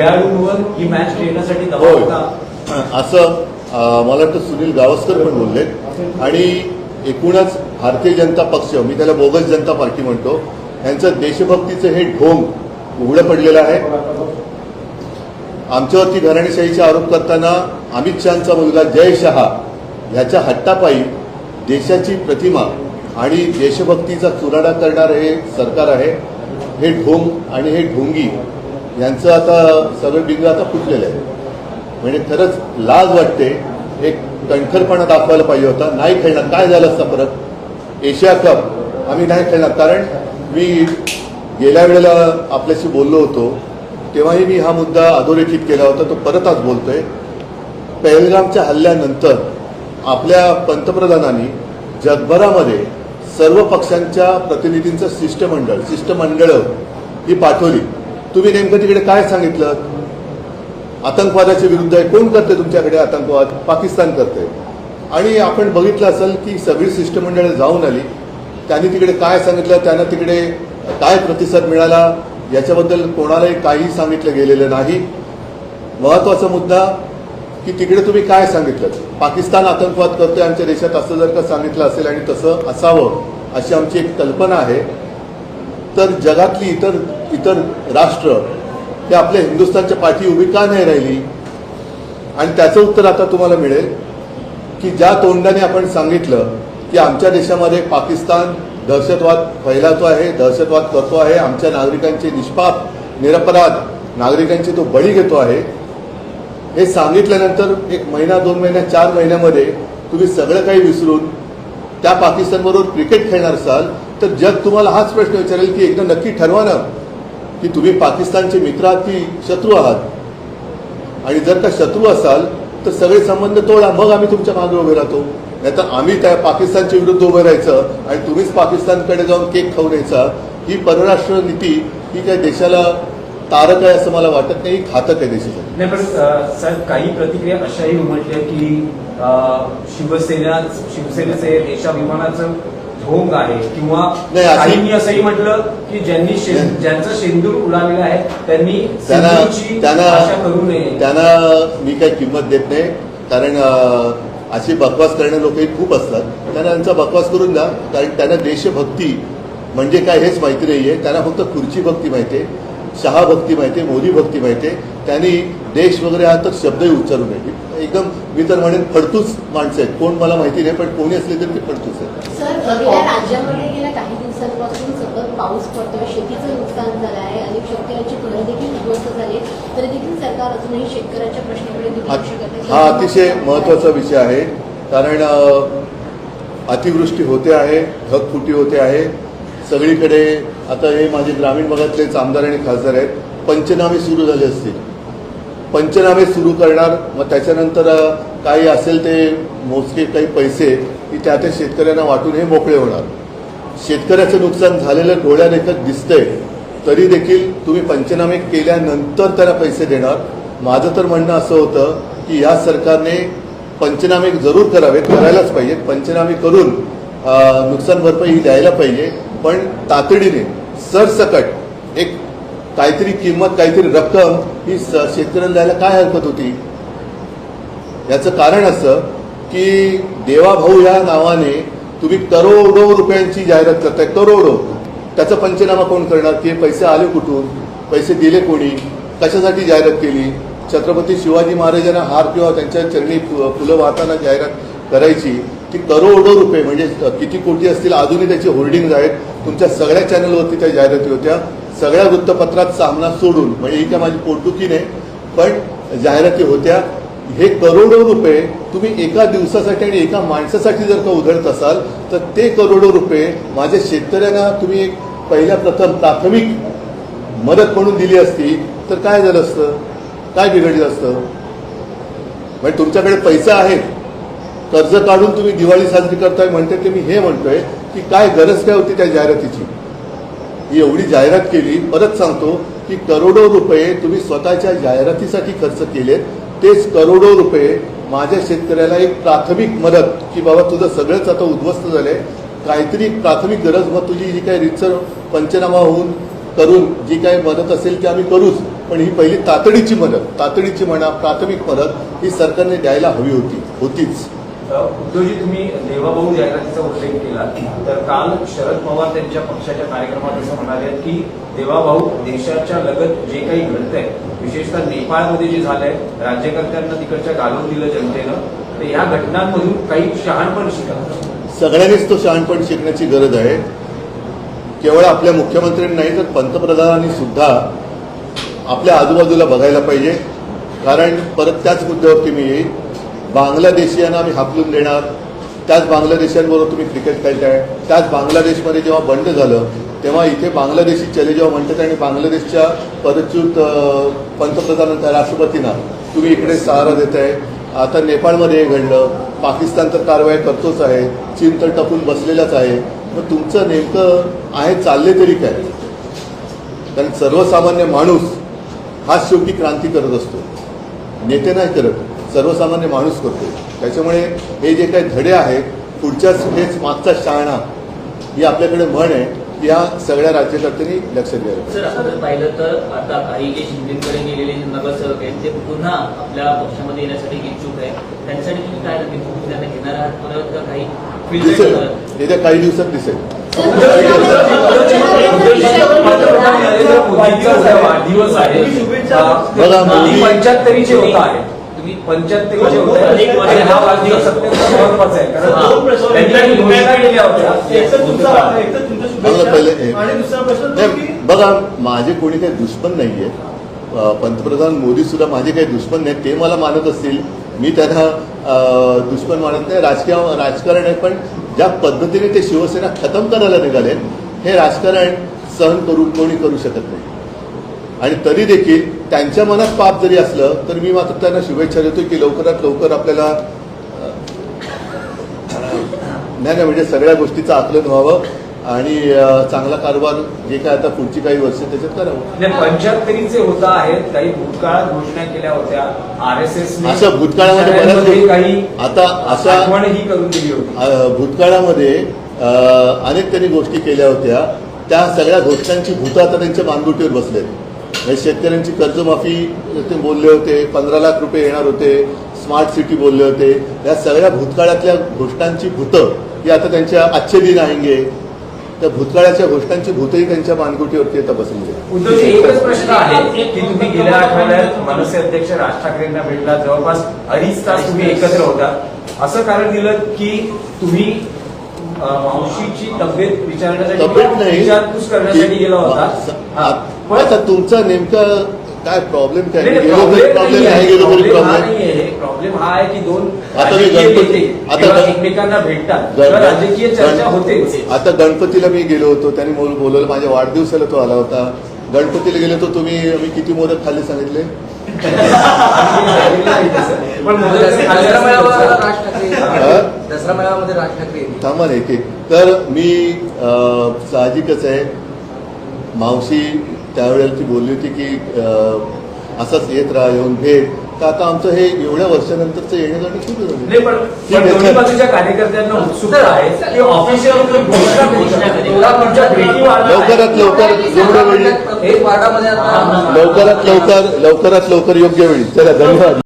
खेळाडूंवर ही मॅच खेळण्यासाठी दबाव होता. असं मला वाटतं सुनील गावस्कर पण बोलले आणि एकूणच भारतीय जनता पक्ष मी त्याला बोगस जनता पार्टी म्हणतो यांचं देशभक्तीचं हे ढोंग उघडं पडलेलं आहे. आमच्यावरती घराणेशाहीचे आरोप करताना अमित शहाचा मुलगा जय शहा ह्याच्या हट्टापायी देशाची प्रतिमा आणि देशभक्तीचा चुराडा करणारं हे सरकार आहे. हे ढोंग आणि हे ढोंगी यांचं आता सगळं बिंग आता फुटलेलं आहे. म्हणजे खरंच लाज वाटते. एक कणखरपणा दाखवायला पाहिजे होता. नाही खेळणार. काय झालं असतं परत? Asia cup. आम्ही नाही खेळणार. कारण मी गेल्या वेळेला आपल्याशी बोललो होतो. तेव्हाही मी हा मुद्दा अधोरेखित केला होता. तो परत आज बोलतोय. पहलगामच्या हल्ल्यानंतर आपल्या पंतप्रधानांनी जगभरामध्ये सर्व पक्षांच्या प्रतिनिधींचं शिष्टमंडळ शिष्टमंडळं ही पाठवली. तुम्ही नेमकं तिकडे काय सांगितलं? आतंकवादाच्या विरुद्ध आहे कोण करते तुमच्याकडे आतंकवाद? पाकिस्तान करते आणि आपण बघितलं असेल की सगळी शिष्टमंडळं जाऊन आली. त्यांनी तिकडे काय सांगितलं? त्यांना तिकडे काय प्रतिसाद मिळाला? याच्याबद्दल कोणालाही काही सांगितलं गेलेलं नाही. महत्त्वाचा मुद्दा की तिकडे तुम्ही काय सांगितलं? पाकिस्तान आतंकवाद करतोय आमच्या देशात असं जर का सांगितलं असेल आणि तसं असावं अशी आमची एक कल्पना आहे. तर जगातली इतर इतर राष्ट्र हे आपल्या हिंदुस्थानच्या पाठी उभी का नाही राहिली? आणि त्याचं उत्तर आता तुम्हाला मिळेल की ज्या तोंडाने आपण सांगितलं की आमच्या देशामध्ये पाकिस्तान दहशतवाद फैलावतो आहे दहशतवाद करतो आहे आमच्या नागरिकांचे निष्पाप निरपराध नागरिकांचे तो बळी घेतो आहे हे सांगितल्यानंतर एक महिना दोन महिन्या चार महिन्यामध्ये तुम्ही सगळं काही विसरून त्या पाकिस्तानबरोबर क्रिकेट खेळणार असाल तर जग तुम्हाला हाच प्रश्न विचारेल की एकदा नक्की ठरवा ना की तुम्ही पाकिस्तानचे मित्र आहात की शत्रू आहात. आणि जर का शत्रू असाल तर सगळे संबंध तोडा मग आम्ही तुमच्या मागे उभे राहतो. नाहीतर आम्ही त्या पाकिस्तानच्या विरुद्ध उभं राहायचं आणि तुम्हीच पाकिस्तानकडे जाऊन केक खाऊ द्यायचा ही परराष्ट्र नीती ही काही देशाला तारक आहे असं मला वाटत नाही घातक आहे देशासाठी. नाही पण साहेब काही प्रतिक्रिया अशाही उमटल्या की शिवसेना शिवसेनेचे देशाभिमानाचं ढोंग आहे किंवा काहींनी असंही म्हटलं की ज्यांनी. ज्यांचं शेंदूर उडालेलं आहे त्यांनी करू नये. त्यांना मी काही किंमत देत नाही कारण अशी बकवास करणारे लोकही खूप असतात. त्यांना त्यांचा बकवास करून द्या कारण त्यांना देशभक्ती म्हणजे काय हेच माहिती नाहीये. त्यांना फक्त खुर्ची भक्ती माहिती आहे शहा भक्ती माहिती आहे मोदी भक्ती माहिती आहे त्यांनी देश वगैरे हा तर शब्दही उच्चारू नये एकदम मी तर म्हणेन फडतूच माणसं आहेत. कोण मला माहिती नाही पण कोणी असले तरी ते फडतूच आहेत. हा अतिशय महत्त्वाचा विषय आहे. कारण अतिवृष्टी होते आहे ढगफुटी होते आहे. सगळीकडे आता हे माझे ग्रामीण भागातलेच आमदार आणि खासदार आहेत. पंचनामे सुरू झाले असतील. पंचनामे सुरू करणार मग त्याच्यानंतर काही असेल ते मोजके काही पैसे की त्या त्या शेतकऱ्यांना वाटून हे मोकळे होणार. शेतकऱ्याचं नुकसान झालेलं डोळ्यादेखत दिसतंय. तरी देखील तुम्ही पंचनामे केल्यानंतर त्याला पैसे देणार. माझं तर म्हणणं असं होतं की या सरकारने पंचनामे जरूर करावेत करायलाच पाहिजेत. पंचनामे करून नुकसान भरपाई ही द्यायला पाहिजे. पण तातडीने सरसकट. एक काहीतरी किंमत काहीतरी रक्कम ही स- शेतकऱ्यांना द्यायला काय हरकत होती? याचं कारण असं की देवाभाऊ या नावाने तुम्ही करोडो रुपयांची जाहिरात करताय करोडो. त्याचा पंचनामा कोण करणार? ते पैसे आले कुठून? पैसे दिले कोणी? कशासाठी जाहिरात केली? छत्रपती शिवाजी महाराजांना हार किंवा त्यांच्या चरणी फुलं वाहताना जाहिरात करायची ती करोडो रुपये म्हणजे किती कोटी असतील अजूनही त्याची होर्डिंग आहेत. तुमच्या सगळ्या चॅनलवरती त्या जाहिराती होत्या. सगळ्या वृत्तपत्रात सामना सोडून म्हणजे ही काय माझी पोटदुखी नाही पण जाहिराती होत्या. हे करोडो रुपये तुम्ही एका दिवसासाठी आणि एका माणसासाठी जर का उधळत असाल तर ते करोडो रुपये माझ्या शेतकऱ्यांना तुम्ही एक पहिल्या प्रथम प्राथमिक मदत म्हणून दिली असती तर काय झालं असतं? काय बिघडलं असतं? म्हणजे तुमच्याकडे पैसा आहे. कर्ज काढून तुम्ही दिवाळी साजरी करताय म्हणते ते मी हे म्हणतोय की काय गरज काय होती त्या जाहिरातीची? ही एवढी जाहिरात केली परत सांगतो की करोडो रुपये तुम्ही स्वतःच्या जाहिरातीसाठी खर्च केलेत. तेच करोडो रुपये माझ्या शेतकऱ्याला एक प्राथमिक मदत की बाबा तुझं सगळंच आता उद्ध्वस्त झालंय. काहीतरी प्राथमिक गरज मग तुझी जी काही रितसर पंचनामा होऊन करून जी काही मदत असेल ती आम्ही करूच. पण ही पहिली तातडीची मदत तातडीची म्हणा प्राथमिक मदत ही सरकारने द्यायला हवी होती होतीच. उद्योजी तुम्ही देवाभाऊ जाहिरातीचा उल्लेख केला तर काल शरद पवार त्यांच्या पक्षाच्या कार्यक्रमात असं म्हणाले की देवाभाऊ देशाच्या लगत जे काही घडतंय विशेषतः नेपाळमध्ये जे झालंय राज्यकर्त्यांना तिकडच्या घालवून दिलं जनतेनं तर या घटनांमधून काही शहाणपण शिका सगळ्यांनीच तो शहाणपण शिकण्याची गरज आहे. केवळ आपल्या मुख्यमंत्र्यांनी नाही तर पंतप्रधानांनी सुद्धा आपल्या आजूबाजूला बघायला पाहिजे. कारण परत त्याच मुद्द्यावरती मी येईल बांगलादेशीयांना आम्ही हापलून देणार. त्याच बांगलादेशांबरोबर तुम्ही क्रिकेट खेळताय. त्याच बांगलादेशमध्ये जेव्हा बंड झालं तेव्हा इथे बांगलादेशी चले जेव्हा म्हणतात आणि बांगलादेशच्या पदच्युत अं, पंतप्रधानांना राष्ट्रपतींना तुम्ही इकडे सहारा देताय. आता नेपाळमध्ये हे घडलं. पाकिस्तान तर कारवाई करतोच आहे. चीन तर टपून बसलेलाच आहे. मग तुमचं नेमकं आहे चालले तरी काय? कारण सर्वसामान्य माणूस हाच शेवटी क्रांती करत असतो. नेते नाही करत. सर्वसामान्य माणूस करतो. त्याच्यामुळे हे जे काही धडे आहेत पुढच्याच हेच मागचा शाळा ही आपल्याकडे म्हण आहे या सगळ्या राज्यकर्त्यांनी लक्ष द्यावं. सर आपण पाहिलं तर आता काही जे शिंदेकडे गेलेले नगरसेवक आहेत ते पुन्हा आपल्या पक्षामध्ये येण्यासाठी इच्छुक आहे त्यांच्यासाठी तुम्ही काय त्यांना घेणार आहात परत का काही दिसेल? येत्या काही दिवसात दिसेल. पंतप्रधान नरेंद्र मोदींचा उद्या वाढदिवस आहे बघा, पंच्याहत्तरीचे होत. आहे. हा वाढदिवस अत्यंत महत्त्वाचा आहे कारण त्यांनी घोषणा केल्या होत्या. बघा माझे कोणी काही दुश्मन नाहीये. पंतप्रधान मोदी सुद्धा माझे काही दुश्मन नाही ते मला मानत असतील. मी त्यांना दुश्मन मानत नाही. राजकीय राजकारण आहे पण ज्या पद्धतीने ते शिवसेना खतम करायला निघाले हे राजकारण सहन करू कोणी करू शकत नाही. आणि तरी देखील त्यांच्या मनात पाप जरी असलं तर मी मात्र त्यांना शुभेच्छा देतो की लवकरात लवकर आपल्याला नाही नाही म्हणजे सगळ्या गोष्टीचं आकलन व्हावं आणि चांगला कारभार जे काय आता पुढची काही वर्ष त्याच्यात करावं. पंच्याहत्तरीचे होत आहेत काही भूतकाळात घोषणा केल्या होत्या. आर एस एस अशा भूतकाळामध्ये बऱ्याच काही आता अशा आठवणही करून दिली होती. भूतकाळामध्ये अनेक त्यांनी गोष्टी केल्या होत्या. त्या सगळ्या घोषणांची भूतं आता त्यांच्या मानगुटीवर बसलेत. म्हणजे शेतकऱ्यांची कर्जमाफी ते बोलले होते पंधरा लाख रुपये येणार होते स्मार्ट सिटी बोलले होते. या सगळ्या भूतकाळातल्या घोषणांची भूतं ही आता त्यांच्या आजचे दिन आहेंगे. त्या भूतकाळाच्या घोषणांची भूतही त्यांच्या मानगुटीवरती आता बसलेली एकच प्रश्न आहे. की तुम्ही गेल्या आठवड्यात मनसे अध्यक्ष राज ठाकरेंना भेटला. जवळपास अडीच तास तुम्ही एकत्र होता. असं कारण दिलं की तुम्ही मावशीची तब्येत विचारण्यासाठी तब्येत नाही विचारपूस करण्यासाठी गेला होता. हा. आता तुमचा नेमका काय प्रॉब्लेम काय प्रॉब्लेम नाहीये. नाही गेलो तरी problem हा प्रॉब्लेम हा आहे की दोन आता मी गणपती- आता एकमेकांना भेटतात. राजकीय चर्चा होतेच आता गणपतीला मी गेलो होतो त्यांनी बोल- बोलवलं माझ्या वाढदिवसाला तो आला होता. गणपतीला गेलो होतो तुम्ही मी किती मोदक खाल्ले सांगितले. थांबा एक एक. तर मी साहजिकच आहे. मावशी त्यावेळेला ती बोलली होती की असंच येत राहा येऊन भेट. तर आता आमचं हे एवढ्या वर्षानंतरचं येणं जाणं सुरू. लवकरात लवकर जेवढ्या वेळी लवकरात लवकर लवकरात लवकर योग्य वेळी. चला धन्यवाद.